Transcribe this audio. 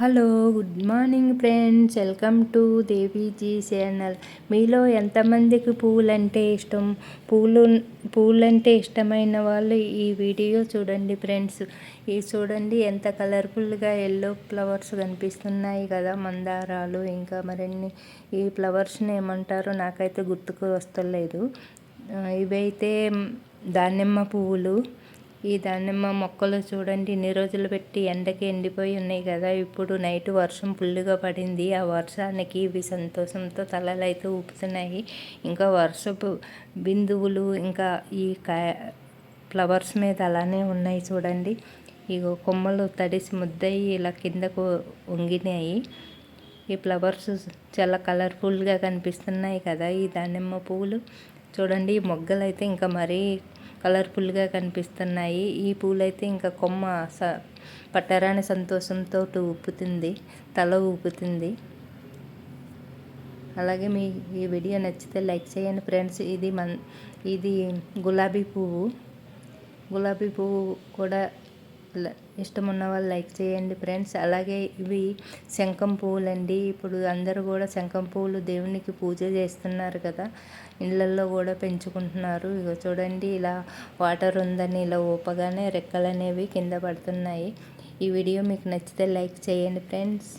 Hello good morning friends. Welcome to Deviji channel. మీలో ఎంతమందికి పూలంటే ఇష్టం? పూలు పూలంటే ఇష్టమైన వాళ్ళు ఈ వీడియో చూడండి ఫ్రెండ్స్. ఈ చూడండి ఎంత కలర్ఫుల్గా ఎల్లో ఫ్లవర్స్ కనిపిస్తున్నాయి కదా మందారాలు ఇంకా మరిన్ని. ఈ ఫ్లవర్స్ని ఏమంటారో నాకైతే గుర్తుకు వస్తలేదు. ఇవైతే దానిమ్మ పువ్వులు ఈ దానిమ్మ మొక్కలు చూడండి ఇన్ని రోజులు పెట్టి ఎండకి ఎండిపోయి ఉన్నాయి కదా. ఇప్పుడు నైట్ వర్షం ఫుల్గా పడింది. ఆ వర్షానికి ఇవి సంతోషంతో తలలు అయితే ఊపుతున్నాయి. ఇంకా వర్షపు బిందువులు ఇంకా ఈ కా ఫ్లవర్స్ మీద అలానే ఉన్నాయి చూడండి. ఇగో కొమ్మలు తడిసి ముద్దయి ఇలా కిందకు వంగినాయి. ఈ ఫ్లవర్స్ చాలా కలర్ఫుల్గా కనిపిస్తున్నాయి కదా ఈ దానిమ్మ పువ్వులు చూడండి ఈ మొగ్గలు అయితే ఇంకా మరీ కలర్ఫుల్గా కనిపిస్తున్నాయి. ఈ పూలైతే ఇంకా కొమ్మ స పట్టరాని సంతోషంతో ఊపుతుంది తల ఊపుతుంది. అలాగే మీ ఈ వీడియో నచ్చితే లైక్ చేయండి ఫ్రెండ్స్. ఇది మన్ ఇది గులాబీ పువ్వు. గులాబీ పువ్వు కూడా ఇష్టం ఉన్న వాళ్ళు లైక్ చేయండి ఫ్రెండ్స్. అలాగే ఇవి శంఖం పువ్వులండి ఇప్పుడు అందరూ కూడా శంఖం పువ్వులు దేవునికి పూజ చేస్తున్నారు కదా. ఇళ్ళల్లో కూడా పెంచుకుంటున్నారు. ఇక చూడండి ఇలా వాటర్ ఉందని ఇలా ఊపగానే రెక్కలు అనేవి కింద పడుతున్నాయి. ఈ వీడియో మీకు నచ్చితే లైక్ చేయండి ఫ్రెండ్స్.